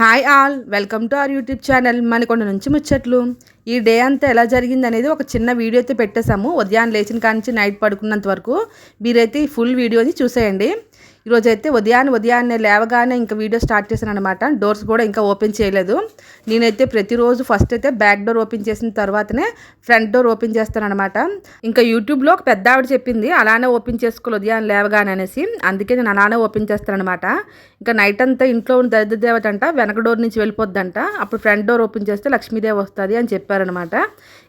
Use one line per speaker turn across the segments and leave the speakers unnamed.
Hi all welcome to our YouTube channel Manakonda నుంచి ముచ్చట్లు. ఈ డే అంతా ఎలా జరిగింది అనేది ఒక చిన్న వీడియో అయితే పెట్టేశాము. ఉదయాన్నే లేచిన కానించి నైట్ పడుకున్నంత వరకు మీరైతే ఈ ఫుల్ వీడియోని చూసేయండి. ఈరోజు అయితే ఉదయాన్నే ఉదయాన్నే లేవగానే ఇంకా వీడియో స్టార్ట్ చేశాను అనమాట డోర్స్ కూడా ఇంకా ఓపెన్ చేయలేదు. నేనైతే ప్రతిరోజు ఫస్ట్ అయితే బ్యాక్ డోర్ ఓపెన్ చేసిన తర్వాతనే ఫ్రంట్ డోర్ ఓపెన్ చేస్తానమాట ఇంకా యూట్యూబ్లో ఒక పెద్ద ఆవిడ చెప్పింది అలానే ఓపెన్ చేసుకోవాలి ఉదయాన్నే లేవగానే అనేసి. అందుకే నేను అలానే ఓపెన్ చేస్తానమాట ఇంకా నైట్ అంతా ఇంట్లో ఉన్న దరిద్రదేవత అంట వెనక డోర్ నుంచి వెళ్ళిపోద్దంట. అప్పుడు ఫ్రంట్ డోర్ ఓపెన్ చేస్తే లక్ష్మీదేవి వస్తుంది అని చెప్పారనమాట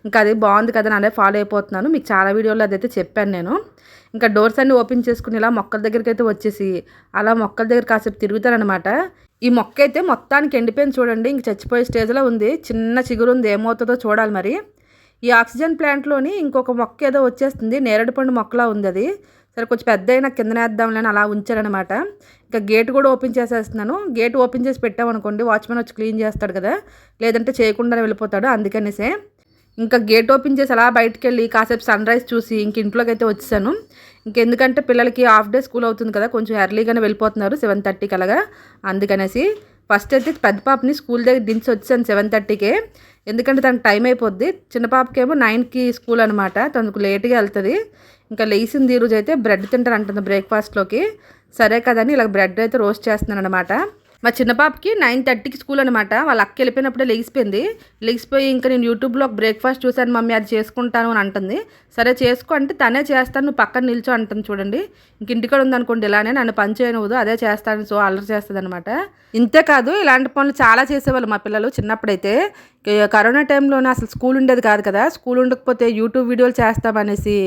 ఇంకా అది బాగుంది కదా నేను అదే ఫాలో అయిపోతున్నాను. మీకు చాలా వీడియోలో అదైతే చెప్పాను నేను. ఇంకా డోర్స్ అన్ని ఓపెన్ చేసుకుని ఇలా మొక్కల దగ్గరికి అయితే వచ్చేసి అలా మొక్కల దగ్గర కాసేపు తిరుగుతారనమాట ఈ మొక్క అయితే మొత్తానికి ఎండిపోయింది చూడండి. ఇంక చచ్చిపోయే స్టేజ్లో ఉంది. చిన్న చిగురు ఉంది. ఏమవుతుందో చూడాలి మరి. ఈ ఆక్సిజన్ ప్లాంట్లోని ఇంకొక మొక్క ఏదో వచ్చేస్తుంది. నేరేడు పండు మొక్కలా ఉంది అది. సరే కొంచెం పెద్ద అయినా కిందనేద్దాంలేని అలా ఉంచారనమాట ఇంకా గేట్ కూడా ఓపెన్ చేసేస్తున్నాను. గేట్ ఓపెన్ చేసి పెట్టామనుకోండి వాచ్మెన్ వచ్చి క్లీన్ చేస్తాడు కదా. లేదంటే చేయకుండానే వెళ్ళిపోతాడు. అందుకనేసే ఇంకా గేట్ ఓపెన్ చేసి అలా బయటకు వెళ్ళి కాసేపు సన్ రైజ్ చూసి ఇంక ఇంట్లోకి అయితే వచ్చేసాను. ఇంకెందుకంటే పిల్లలకి హాఫ్ డే స్కూల్ అవుతుంది కదా కొంచెం ఎర్లీగానే వెళ్ళిపోతున్నారు సెవెన్ థర్టీకి అలాగా. అందుకనేసి ఫస్ట్ అయితే పెద్ద పాపని స్కూల్ దగ్గర దించి వచ్చాను సెవెన్ థర్టీకే. ఎందుకంటే తనకు టైం అయిపోద్ది. చిన్న పాపకేమో నైన్కి స్కూల్ అనమాట తనకు లేట్గా వెళ్తుంది. ఇంకా లేచింది ఈరోజు అయితే బ్రెడ్ తింటారు అంటుంది బ్రేక్ఫాస్ట్లోకి. సరే కదని ఇలా బ్రెడ్ అయితే రోస్ట్ చేస్తున్నాను అనమాట మా చిన్న పాపకి నైన్ థర్టీకి స్కూల్ అనమాట వాళ్ళ అక్క వెళ్ళిపోయినప్పుడే లెగిసిపోయింది లెగిసిపోయి ఇంకా నేను యూట్యూబ్లో ఒక బ్రేక్ఫాస్ట్ చూశాను మమ్మీ అది చేసుకుంటాను అని అంటుంది. సరే చేసుకో అంటే తనే చేస్తాను నువ్వు పక్కన నిల్చో అంటుంది చూడండి. ఇంక ఇంటికాడ ఉందనుకోండి ఇలానే నన్ను పని చేయనివ్వదు అదే చేస్తాను సో అల్లరి చేస్తుంది అనమాట ఇంతే కాదు ఇలాంటి పనులు చాలా చేసేవాళ్ళు మా పిల్లలు చిన్నప్పుడైతే. కరోనా టైంలోనే అసలు స్కూల్ ఉండేది కాదు కదా. స్కూల్ ఉండకపోతే యూట్యూబ్ వీడియోలు చేస్తామనేసి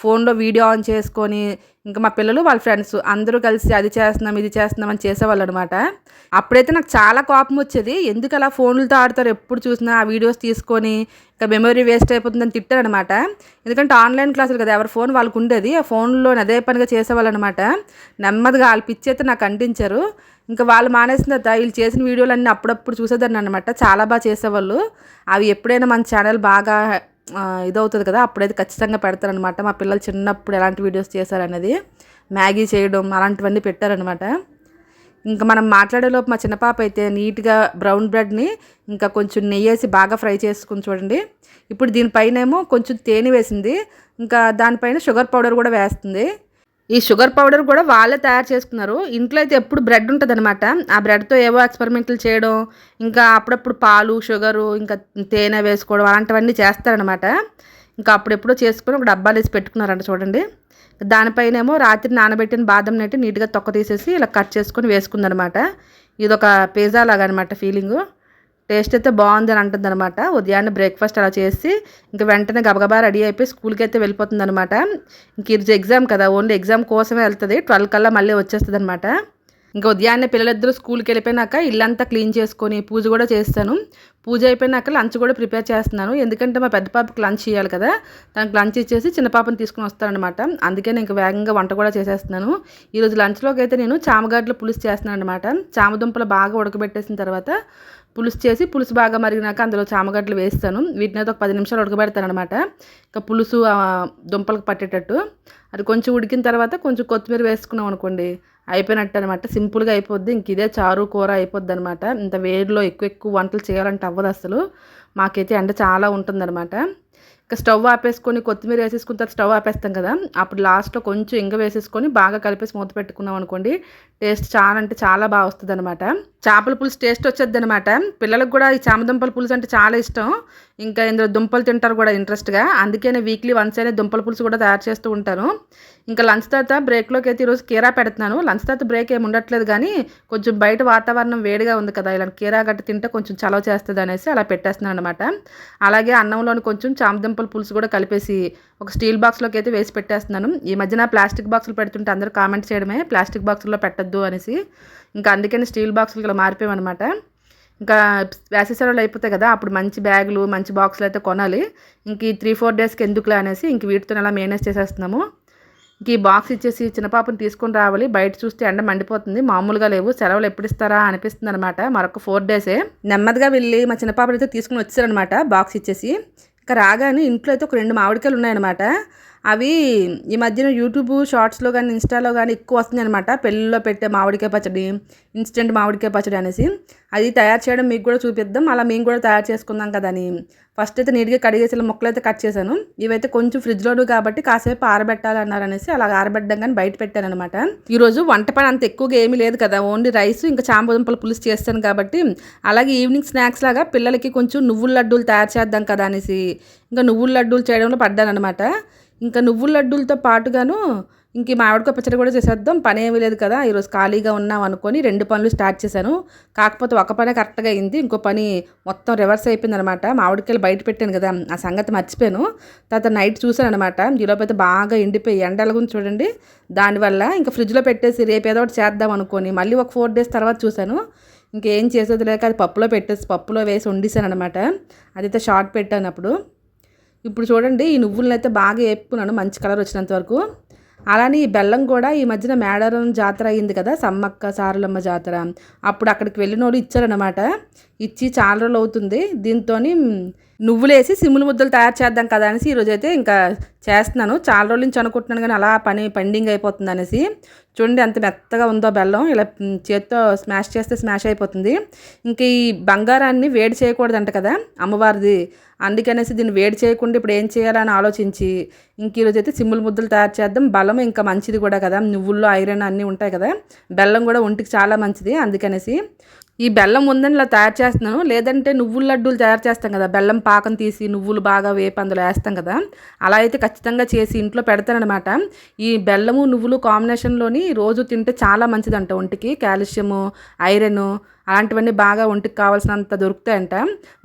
ఫోన్లో వీడియో ఆన్ చేసుకొని ఇంకా మా పిల్లలు వాళ్ళ ఫ్రెండ్స్ అందరూ కలిసి అది చేస్తున్నాం ఇది చేస్తున్నాం అని చేసేవాళ్ళు అనమాట అప్పుడైతే నాకు చాలా కోపం వచ్చేది. ఎందుకు అలా ఫోన్లతో ఆడతారు? ఎప్పుడు చూసినా ఆ వీడియోస్ తీసుకొని ఇంకా మెమరీ వేస్ట్ అయిపోతుందని తిట్టారనమాట ఎందుకంటే ఆన్లైన్ క్లాసులు కదా ఎవరి ఫోన్ వాళ్ళకు ఉండేది ఆ ఫోన్లో అదే పనిగా చేసేవాళ్ళనమాట. నెమ్మదిగా వాళ్ళ పిచ్చి అయితే నాకు అంటించారు. ఇంకా వాళ్ళు మానేసిన తర్వాత వీళ్ళు చేసిన వీడియోలన్నీ అప్పుడప్పుడు చూసేదాన్ని అనమాట చాలా బాగా చేసేవాళ్ళు. అవి ఎప్పుడైనా మన ఛానల్ బాగా ఇదవుతుంది కదా అప్పుడైతే ఖచ్చితంగా పెడతారనమాట. మా పిల్లలు చిన్నప్పుడు ఎలాంటి వీడియోస్ చేశారనేది. మ్యాగీ చేయడం అలాంటివన్నీ పెట్టారనమాట. ఇంకా మనం మాట్లాడేలోపు మా చిన్న పాప అయితే నీట్గా బ్రౌన్ బ్రెడ్ని ఇంకా కొంచెం నెయ్యి వేసి బాగా ఫ్రై చేసుకుని చూడండి. ఇప్పుడు దీనిపైన ఏమో కొంచెం తేనె వేసింది. ఇంకా దానిపైన షుగర్ పౌడర్ కూడా వేస్తుంది. ఈ షుగర్ పౌడర్ కూడా వాళ్ళే తయారు చేసుకున్నారు. ఇంట్లో అయితే ఎప్పుడు బ్రెడ్ ఉంటుందన్నమాట. ఆ బ్రెడ్తో ఏవో ఎక్స్పెరిమెంట్లు చేయడం ఇంకా అప్పుడప్పుడు పాలు షుగరు ఇంకా తేనె వేసుకోవడం అలాంటివన్నీ చేస్తారనమాట ఇంకా అప్పుడెప్పుడో చేసుకొని ఒక డబ్బాలు వేసి పెట్టుకున్నారంట చూడండి. దానిపైనేమో రాత్రి నానబెట్టిన బాదం నెట్టి నీట్గా తొక్క తీసేసి ఇలా కట్ చేసుకొని వేసుకుందనమాట. ఇది ఒక పిజ్జా లాగా అనమాట ఫీలింగు. టేస్ట్ అయితే బాగుంది అని అంటుంది అనమాట ఉదయాన్నే బ్రేక్ఫాస్ట్ అలా చేసి ఇంకా వెంటనే గబగబా రెడీ అయిపోయి స్కూల్కి అయితే వెళ్ళిపోతుంది అనమాట ఇంక ఈరోజు ఎగ్జామ్ కదా ఓన్లీ ఎగ్జామ్ కోసమే వెళ్తుంది. ట్వెల్వ్ కల్లా మళ్ళీ వచ్చేస్తుంది అనమాట ఇంకా ఉదయాన్నే పిల్లలిద్దరూ స్కూల్కి వెళ్ళిపోయినాక ఇల్లంతా క్లీన్ చేసుకొని పూజ కూడా చేస్తాను. పూజ అయిపోయినాక లంచ్ కూడా ప్రిపేర్ చేస్తున్నాను. ఎందుకంటే మా పెద్ద పాపకి లంచ్ చేయాలి కదా తనకు లంచ్ ఇచ్చేసి చిన్న పాపని తీసుకుని వస్తానమాట అందుకే నేను ఇంకా వేగంగా వంట కూడా చేసేస్తున్నాను. ఈరోజు లంచ్లోకి అయితే నేను చామగడ్డలు పులుసు చేస్తున్నాను అనమాట చామదుంపలు బాగా ఉడకబెట్టేసిన తర్వాత పులుసు చేసి పులుసు బాగా మరిగినాక అందులో చామగడ్డలు వేస్తాను. వీటిని అయితే ఒక పది నిమిషాలు ఉడకబెడతాను అనమాట ఇంకా పులుసు దుంపలకు పట్టేటట్టు. అది కొంచెం ఉడికిన తర్వాత కొంచెం కొత్తిమీర వేసుకున్నాం అనుకోండి అయిపోయినట్టు అనమాట సింపుల్గా అయిపోద్ది. ఇంక ఇదే చారు కూర అయిపోద్ది అనమాట ఇంత వేడిలో ఎక్కువ ఎక్కువ వంటలు చేయాలంటే అవ్వదు అసలు. మాకైతే ఎండ చాలా ఉంటుందన్నమాట ఇంకా స్టవ్ ఆపేసుకొని కొత్తిమీర వేసేసుకున్న తర్వాత స్టవ్ ఆపేస్తాం కదా. అప్పుడు లాస్ట్లో కొంచెం ఇంగ వేసేసుకొని బాగా కలిపేసి మూత పెట్టుకున్నాం అనుకోండి టేస్ట్ చాలా అంటే చాలా బాగా వస్తుంది అనమాట చేపల పులుసు టేస్ట్ వచ్చేది అనమాట పిల్లలకు కూడా ఈ చామదుంపల పులుసు అంటే చాలా ఇష్టం. ఇంకా ఇందులో దుంపలు తింటారు కూడా ఇంట్రెస్ట్గా. అందుకే నేను వీక్లీ వన్స్ అయినా దుంపల పులుసు కూడా తయారు చేస్తూ ఉంటాను. ఇంకా లంచ్ తర్వాత బ్రేక్లోకి అయితే ఈరోజు కీరా పెడుతున్నాను. లంచ్ తర్వాత బ్రేక్ ఏమి ఉండట్లేదు కానీ కొంచెం బయట వాతావరణం వేడిగా ఉంది కదా ఇలా కీరా గట్టి తింటే కొంచెం చలవ చేస్తుంది అనేసి అలా పెట్టేస్తున్నాను అనమాట అలాగే అన్నంలోని కొంచెం చామదుంపల పులుసు కూడా కలిపేసి ఒక స్టీల్ బాక్స్లోకి అయితే వేసి పెట్టేస్తున్నాను. ఈ మధ్యన ప్లాస్టిక్ బాక్సులు పెడుతుంటే అందరూ కామెంట్ చేయడమే ప్లాస్టిక్ బాక్సుల్లో పెట్టద్దు అనేసి. ఇంకా అందుకని స్టీల్ బాక్సులు ఇలా మారిపోయామన్నమాట ఇంకా వేసవిసెలవులు అయిపోతాయి కదా అప్పుడు మంచి బ్యాగులు మంచి బాక్సులు అయితే కొనాలి. ఇంక ఈ త్రీ ఫోర్ డేస్కి ఎందుకులే అనేసి ఇంక వీటితో అలా మేనేజ్ చేసేస్తున్నాము. ఈ బాక్స్ ఇచ్చేసి చిన్న పాపను తీసుకొని రావాలి. బయట చూస్తే ఎండ మండిపోతుంది. మామూలుగా లేవు. సెలవులు ఎప్పుడు ఇస్తారా అనిపిస్తుంది అనమాట మరొక ఫోర్ డేసే నెమ్మదిగా వెళ్ళి మా చిన్న పాపను అయితే తీసుకుని వచ్చారనమాట బాక్స్ ఇచ్చేసి. ఇంకా రాగానే ఇంట్లో అయితే ఒక రెండు మామిడికాయలు ఉన్నాయన్నమాట. అవి ఈ మధ్యన యూట్యూబ్ షార్ట్స్లో కానీ ఇన్స్టాలో కానీ ఎక్కువ వస్తుంది అనమాట పెళ్ళిలో పెట్టే మామిడికాయ పచ్చడి ఇన్స్టెంట్ మామిడికాయ పచ్చడి అనేసి. అది తయారు చేయడం మీకు కూడా చూపిద్దాం. అలా మేము కూడా తయారు చేసుకుందాం కదా అని. ఫస్ట్ అయితే నీట్గా కడిగేసి ఇలా ముక్కలు అయితే కట్ చేశాను. ఇవైతే కొంచెం ఫ్రిడ్జ్లో కాబట్టి కాసేపు ఆరబెట్టాలన్నారు అనేసి అలా ఆరబెట్టడం కానీ బయట పెట్టాను అనమాట ఈరోజు వంట పని అంత ఎక్కువగా ఏమీ లేదు కదా. ఓన్లీ రైస్ ఇంకా చాంపదుంపల పులుసు చేస్తాను కాబట్టి. అలాగే ఈవినింగ్ స్నాక్స్ లాగా పిల్లలకి కొంచెం నువ్వుల లడ్డూలు తయారు చేద్దాం కదా అనేసి. ఇంకా నువ్వుల లడ్డూలు చేయడంలో పడ్డాను అనమాట ఇంకా నువ్వుల లడ్డూలతో పాటుగాను ఇంక ఈ మామిడికాయ పచ్చడి కూడా చేసేద్దాం. పని ఏమీ లేదు కదా. ఈరోజు ఖాళీగా ఉన్నాం అనుకొని రెండు పనులు స్టార్ట్ చేశాను. కాకపోతే ఒక పని కరెక్ట్గా అయింది. ఇంకో పని మొత్తం రివర్స్ అయిపోయింది అనమాట మామిడికాయలు బయట పెట్టాను కదా. ఆ సంగతి మర్చిపోయాను. తర్వాత నైట్ చూశాను అనమాట ఈలోపు అయితే బాగా ఎండిపోయి ఎండల గురించి చూడండి. దానివల్ల ఇంకా ఫ్రిడ్జ్లో పెట్టేసి రేపు ఏదో ఒకటి చేద్దాం అనుకొని మళ్ళీ ఒక ఫోర్ డేస్ తర్వాత చూశాను. ఇంకేం చేసేది లేక అది పప్పులో పెట్టేసి పప్పులో వేసి వండిసాను అనమాట అదైతే షార్ట్ పెట్టాను అప్పుడు. ఇప్పుడు చూడండి ఈ నువ్వులను అయితే బాగా వేపుకున్నాను మంచి కలర్ వచ్చినంత వరకు. అలానే ఈ బెల్లం కూడా ఈ మధ్యన మేడారం జాతర అయింది కదా సమ్మక్క సారలమ్మ జాతర. అప్పుడు అక్కడికి వెళ్ళిన వాళ్ళు ఇచ్చారనమాట ఇచ్చి చాలా రోజులు అవుతుంది. దీంతో నువ్వులేసి సిమ్ములు ముద్దలు తయారు చేద్దాం కదా అనేసి ఈరోజు అయితే ఇంకా చేస్తున్నాను. చాలా రోజుల నుంచి అనుకుంటున్నాను కానీ అలా పని పెండింగ్ అయిపోతుంది అనేసి. చూడండి ఎంత మెత్తగా ఉందో బెల్లం. ఇలా చేత్తో స్మాష్ చేస్తే స్మాష్ అయిపోతుంది. ఇంక ఈ బంగారాన్ని వేడి చేయకూడదంట కదా అమ్మవారిది. అందుకనేసి దీన్ని వేడి చేయకుండా ఇప్పుడు ఏం చేయాలని ఆలోచించి ఇంక ఈరోజు అయితే సిమ్ముల ముద్దలు తయారు చేద్దాం. బలం ఇంకా మంచిది కూడా కదా. నువ్వుల్లో ఐరన్ అన్నీ ఉంటాయి కదా. బెల్లం కూడా ఒంటికి చాలా మంచిది. అందుకనేసి ఈ బెల్లం ఉందని ఇలా తయారు చేస్తున్నాను. లేదంటే నువ్వుల లడ్డూలు తయారు చేస్తాం కదా బెల్లం పాకం తీసి నువ్వులు బాగా వేపు అందులో వేస్తాం కదా అలా అయితే ఖచ్చితంగా చేసి ఇంట్లో పెడతానమాట ఈ బెల్లము నువ్వులు కాంబినేషన్లోని రోజు తింటే చాలా మంచిదంట ఒంటికి. కాల్షియము ఐరన్ అలాంటివన్నీ బాగా ఒంటికి కావాల్సినంత దొరుకుతాయంట.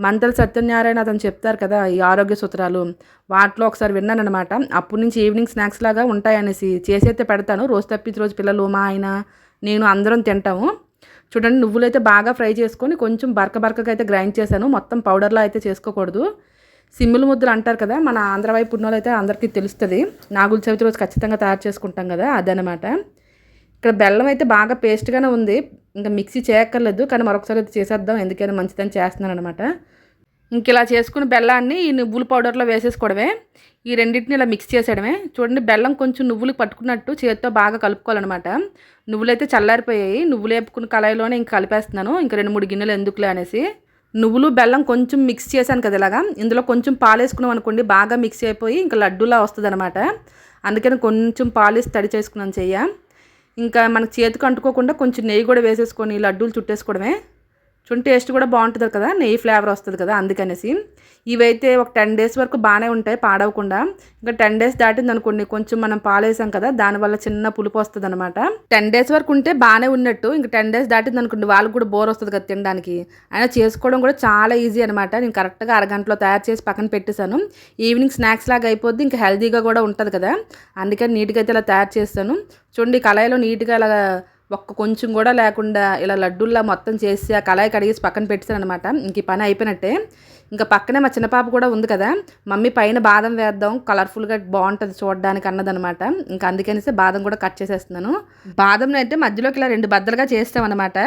మంతల సత్యనారాయణ అతను చెప్తారు కదా ఈ ఆరోగ్య సూత్రాలు. వాటిలో ఒకసారి విన్నానమాట అప్పటి నుంచి ఈవినింగ్ స్నాక్స్ లాగా ఉంటాయనేసి చేసైతే పెడతాను. రోజు తప్పించి రోజు పిల్లలు మా ఆయన నేను అందరం తింటాము. చూడండి నువ్వులు అయితే బాగా ఫ్రై చేసుకొని కొంచెం బరక బరకగా అయితే గ్రైండ్ చేశాను. మొత్తం పౌడర్లా అయితే చేసుకోకూడదు. సిమ్ముల ముద్దలు అంటారు కదా మన ఆంధ్ర వైపు ఉన్నోళ్ళు అయితే అందరికీ తెలుస్తుంది. నాగుల చవితి రోజు ఖచ్చితంగా తయారు చేసుకుంటాం కదా అదనమాట. ఇక్కడ బెల్లం అయితే బాగా పేస్ట్గానే ఉంది. ఇంకా మిక్సీ చేయక్కర్లేదు కానీ మరొకసారి అయితే చేసేద్దాం ఎందుకైనా మంచిదని చేస్తున్నాను అనమాట ఇంక ఇలా చేసుకుని బెల్లాన్ని ఈ నువ్వుల పౌడర్లో వేసేసుకోవడమే. ఈ రెండింటిని ఇలా మిక్స్ చేసేయడమే. చూడండి బెల్లం కొంచెం నువ్వులు పట్టుకున్నట్టు చేతితో బాగా కలుపుకోవాలన్నమాట. నువ్వులు అయితే చల్లారిపోయాయి. నువ్వులు వేపుకున్న కళాయిలోనే ఇంక కలిపేస్తున్నాను. ఇంకా రెండు మూడు గిన్నెలు ఎందుకులే అనేసి. నువ్వులు బెల్లం కొంచెం మిక్స్ చేశాను కదా ఇలాగా. ఇందులో కొంచెం పాలు వేసుకున్నాం అనుకోండి బాగా మిక్స్ అయిపోయి ఇంకా లడ్డూలా వస్తుంది అనమాట అందుకని కొంచెం పాలు వేసి తడి చేసుకున్నాను చెయ్య. ఇంకా మనకు చేతికి అంటుకోకుండా కొంచెం నెయ్యి కూడా వేసేసుకొని లడ్డూలు చుట్టేసుకోవడమే. చూడండి టేస్ట్ కూడా బాగుంటుంది కదా నెయ్యి ఫ్లేవర్ వస్తుంది కదా అందుకనేసి. ఇవైతే ఒక టెన్ డేస్ వరకు బాగానే ఉంటాయి పాడవకుండా. ఇంకా టెన్ డేస్ దాటింది అనుకోండి కొంచెం మనం పాలేసాం కదా దానివల్ల చిన్న పులుపు వస్తుంది అనమాట టెన్ డేస్ వరకు ఉంటే బాగానే ఉన్నట్టు ఇంకా టెన్ డేస్ దాటింది అనుకోండి వాళ్ళకి కూడా బోర్ వస్తుంది కదా తినడానికి. అయినా చేసుకోవడం కూడా చాలా ఈజీ అనమాట నేను కరెక్ట్గా అరగంటలో తయారు చేసి పక్కన పెట్టేశాను. ఈవినింగ్ స్నాక్స్ లాగా అయిపోద్ది ఇంకా హెల్తీగా కూడా ఉంటుంది కదా. అందుకని నీట్గా అయితే ఇలా తయారు చేస్తాను. చూడండి కళాయిలో నీట్గా ఇలా ఒక్క కొంచెం కూడా లేకుండా ఇలా లడ్డూల్లా మొత్తం చేసి ఆ కళాయి కడిగేసి పక్కన పెట్టాను అనమాట ఇంక ఈ పని అయిపోయినట్టే. ఇంకా పక్కనే మా చిన్న పాప కూడా ఉంది కదా. మమ్మీ పైన బాదం వేద్దాం కలర్ఫుల్గా బాగుంటుంది చూడడానికి అన్నదనమాట ఇంకా అందుకనేసి బాదం కూడా కట్ చేసేస్తున్నాను. బాదంని అయితే మధ్యలోకి ఇలా రెండు బద్దలుగా చేస్తామన్నమాట.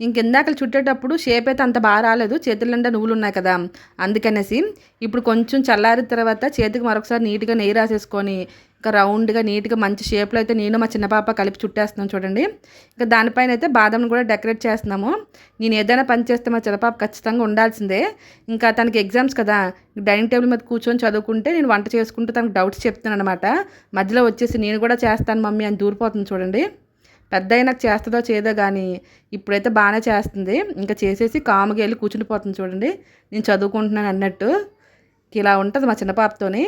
ఇంకెందాక చుట్టేటప్పుడు షేప్ అయితే అంత బాగా రాలేదు. చేతుల నిండా నువ్వులు ఉన్నాయి కదా. అందుకనేసి ఇప్పుడు కొంచెం చల్లారిన తర్వాత చేతికి మరొకసారి నీట్గా నెయ్యి రాసేసుకొని ఇంకా రౌండ్గా నీట్గా మంచి షేప్లో అయితే నేను మా చిన్న పాప కలిపి చుట్టేస్తున్నాం చూడండి. ఇంకా దానిపైన అయితే బాదంను కూడా డెకరేట్ చేస్తున్నాము. నేను ఏదైనా పని చేస్తే మా చిన్న పాప ఖచ్చితంగా ఉండాల్సిందే. ఇంకా తనకి ఎగ్జామ్స్ కదా. డైనింగ్ టేబుల్ మీద కూర్చొని చదువుకుంటే నేను వంట చేసుకుంటూ తనకు డౌట్స్ చెప్తున్నాను అనమాట మధ్యలో వచ్చేసి నేను కూడా చేస్తాను మమ్మీ అని దూరిపోతుంది చూడండి. పెద్ద అయినాక చేస్తుందో చేదో కానీ ఇప్పుడైతే బాగానే చేస్తుంది. ఇంకా చేసేసి కాముగా వెళ్ళి కూర్చుని పోతుంది చూడండి. నేను చదువుకుంటున్నాను అన్నట్టు. ఇలా ఉంటుంది మా చిన్న పాపతోని.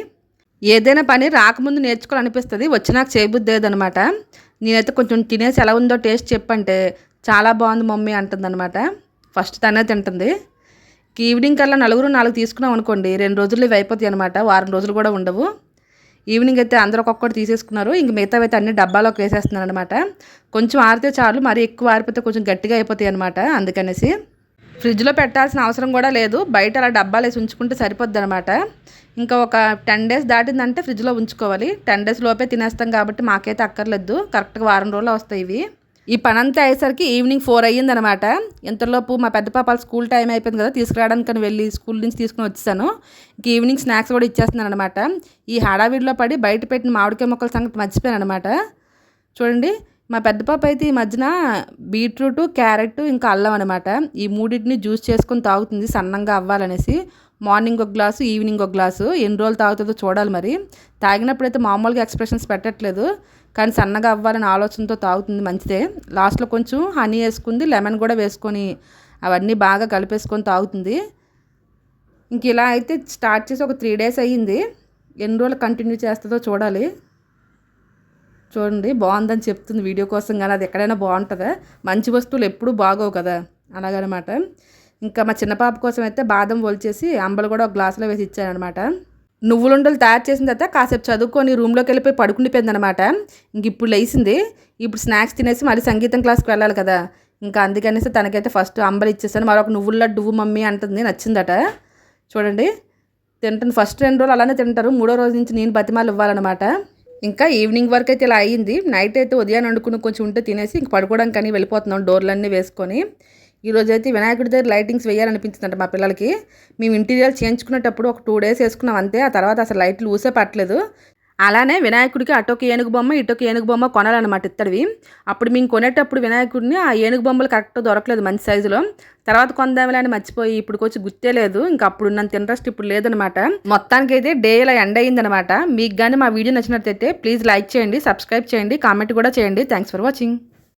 ఏదైనా పని రాకముందు నేర్చుకోవాలనిపిస్తుంది. వచ్చినాక చేయబుద్ది లేదనమాట నేనైతే కొంచెం తినేసి ఎలా ఉందో టేస్ట్ చెప్పంటే చాలా బాగుంది మమ్మీ అంటుందన్నమాట ఫస్ట్ తనే తింటుంది. ఈవినింగ్ కల్లా నలుగురు నాలుగు తీసుకున్నాం అనుకోండి. రెండు రోజులు ఇవి అయిపోతాయి అనమాట వారం రోజులు కూడా ఉండవు. ఈవినింగ్ అయితే అందరూ ఒక్కొక్కటి తీసేసుకున్నారు. ఇంక మిగతా అయితే అన్ని డబ్బాలోకి వేసేస్తున్నాను అనమాట కొంచెం ఆరితే చాలు మరీ ఎక్కువ ఆరిపోతే కొంచెం గట్టిగా అయిపోతాయి అనమాట అందుకనేసి. ఫ్రిడ్జ్లో పెట్టాల్సిన అవసరం కూడా లేదు. బయట అలా డబ్బాలు వేసి ఉంచుకుంటే సరిపోద్ది అనమాట ఇంకా ఒక టెన్ డేస్ దాటిందంటే ఫ్రిడ్జ్లో ఉంచుకోవాలి. టెన్ డేస్ లోపే తినేస్తాం కాబట్టి మాకైతే అక్కర్లేదు. కరెక్ట్గా వారం రోజులు వస్తాయి ఇవి. ఈ పని అంతా అయ్యేసరికి ఈవినింగ్ ఫోర్ అయ్యిందనమాట. ఇంతలోపు మా పెద్ద పాపాల స్కూల్ టైం అయిపోయింది కదా తీసుకురావడానికి వెళ్ళి స్కూల్ నుంచి తీసుకుని వచ్చేసాను. ఇంక ఈవినింగ్ స్నాక్స్ కూడా ఇచ్చేస్తున్నాను అనమాట ఈ హడావిడిలో పడి బయట పెట్టిన మామిడికాయ మొక్కల సంగతి మర్చిపోయాను అనమాట చూడండి మా పెద్ద పాప అయితే ఈ మధ్యన బీట్రూట్ క్యారెట్ ఇంకా అల్లం అనమాట. ఈ మూడింటిని జ్యూస్ చేసుకొని తాగుతుంది సన్నంగా అవ్వాలనేసి. మార్నింగ్ ఒక గ్లాసు ఈవినింగ్ ఒక గ్లాసు. ఎన్ని రోజులు తాగుతుందో చూడాలి మరి. తాగినప్పుడైతే మామూలుగా ఎక్స్ప్రెషన్స్ పెట్టట్లేదు. కానీ సన్నగా అవ్వాలని ఆలోచనతో తాగుతుంది మంచిదే. లాస్ట్లో కొంచెం హనీ వేసుకుంది లెమన్ కూడా వేసుకొని అవన్నీ బాగా కలిపేసుకొని తాగుతుంది. ఇంక ఇలా అయితే స్టార్ట్ చేసి ఒక త్రీ డేస్ అయ్యింది. ఎన్ని రోజులు కంటిన్యూ చేస్తుందో చూడాలి. చూడండి బాగుందని చెప్తుంది వీడియో కోసం కానీ అది ఎక్కడైనా బాగుంటుందా? మంచి వస్తువులు ఎప్పుడూ బాగోవు కదా? అలాగనమాట. ఇంకా మా చిన్న పాప కోసం అయితే బాదం ఒలిచేసి అంబలు కూడా ఒక గ్లాసులో వేసి ఇచ్చానమాట నువ్వులుండలు తయారు చేసిన తర్వాత కాసేపు చదువుకొని రూమ్లోకి వెళ్ళిపోయి పడుకుండిపోయింది అనమాట ఇంక ఇప్పుడు లేచింది. ఇప్పుడు స్నాక్స్ తినేసి మళ్ళీ సంగీతం క్లాస్కి వెళ్ళాలి కదా. ఇంకా అందుకనేసి తనకైతే ఫస్ట్ అంబలు ఇచ్చేసాను. మరొక నువ్వుల డువ్వు మమ్మీ అంటుంది నచ్చిందట. చూడండి. తింటుంది. ఫస్ట్ రెండు రోజులు అలానే తింటారు. మూడో రోజు నుంచి నేను బతిమాలు ఇవ్వాలన్నమాట. ఇంకా ఈవినింగ్ వరకు అయితే ఇలా అయ్యింది. నైట్ అయితే ఉదయాన్నే వండుకుని కొంచెం ఉంటే తినేసి ఇంక పడుకోవడానికి కానీ వెళ్ళిపోతున్నాం. డోర్లన్నీ వేసుకొని. ఈరోజు అయితే వినాయకుడి దగ్గర లైటింగ్స్ వేయాలనిపించిందంట మా పిల్లలకి. మేము ఇంటీరియర్ చేయించుకునేటప్పుడు ఒక టూ డేస్ వేసుకున్నాం అంతే ఆ తర్వాత అసలు లైట్లు ఊసే పట్టలేదు. అలానే వినాయకుడికి అటొక ఏనుగు బొమ్మ ఇటొక ఏనుగు బొమ్మ కొనాలన్నమాట ఇత్తడివి. అప్పుడు మేము కొనేటప్పుడు వినాయకుడిని ఆ ఏనుగు బొమ్మలు కరెక్ట్ దొరకలేదు మంచి సైజులో తర్వాత కొందామని అని మర్చిపోయి ఇప్పుడు వచ్చి గుర్తే లేదు ఇంకా అప్పుడు ఉన్నంత ఇంట్రెస్ట్ ఇప్పుడు లేదనమాట మొత్తానికైతే డే ఇలా ఎండ్ అయ్యిందనమాట మీకు కానీ మా వీడియో నచ్చినట్లయితే ప్లీజ్ లైక్ చేయండి సబ్స్క్రైబ్ చేయండి కామెంట్ కూడా చేయండి. Thanks for watching